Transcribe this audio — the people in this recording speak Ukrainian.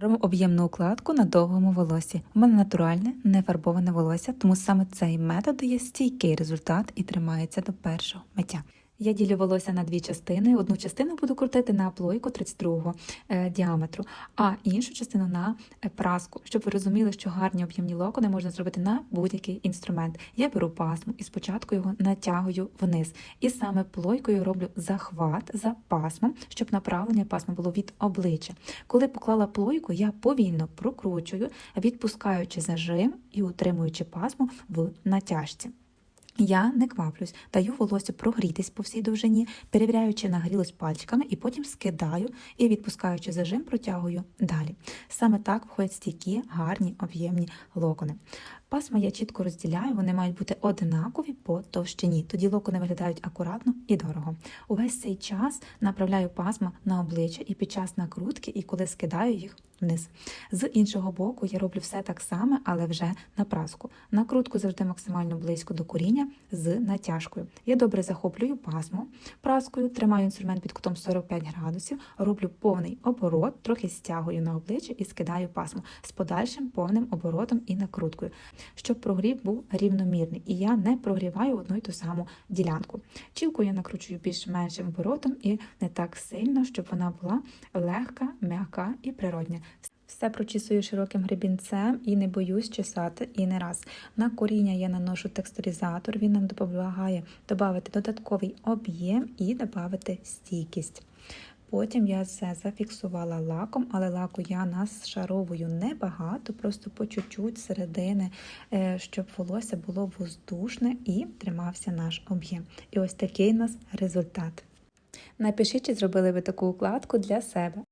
Робимо об'ємну укладку на довгому волосі. У мене натуральне, не фарбоване волосся, тому саме цей метод дає стійкий результат і тримається до першого миття. Я ділю волосся на дві частини. Одну частину буду крутити на плойку 32 е, діаметру, а іншу частину на е, праску, щоб ви розуміли, що гарні об'ємні локони можна зробити на будь-який інструмент. Я беру пасму і спочатку його натягую вниз. І саме плойкою роблю захват за пасмом, щоб направлення пасма було від обличчя. Коли поклала плойку, я повільно прокручую, відпускаючи зажим і утримуючи пасму в натяжці. Я не кваплюсь, даю волосся прогрітись по всій довжині, перевіряючи нагрілость пальчиками, і потім скидаю і, відпускаючи зажим, протягую далі. Саме так входять стійкі, гарні, об'ємні локони. Пасма я чітко розділяю, вони мають бути одинакові по товщині. Тоді локони виглядають акуратно і дорого. Увесь цей час направляю пасма на обличчя і під час накрутки, і коли скидаю їх вниз. З іншого боку, я роблю все так само, але вже на праску. Накрутку завжди максимально близько до коріння з натяжкою. Я добре захоплюю пасму праскою, тримаю інструмент під кутом 45 градусів, роблю повний оборот, трохи стягую на обличчя і скидаю пасму з подальшим повним оборотом і накруткою, щоб прогрів був рівномірний. І я не прогріваю одну й ту саму ділянку. Чілку я накручую більш меншим оборотом і не так сильно, щоб вона була легка, м'яка і природня. Все прочісую широким гребінцем і не боюсь чесати і не раз. На коріння я наношу текстуризатор, він нам допомагає додати додатковий об'єм і додати стійкість. Потім я все зафіксувала лаком, але лаку я нашаровую небагато, просто по чуть-чуть середини, е, щоб волосся було воздушне і тримався наш об'єм. І ось такий у нас результат. Напишіть, чи зробили ви таку укладку для себе.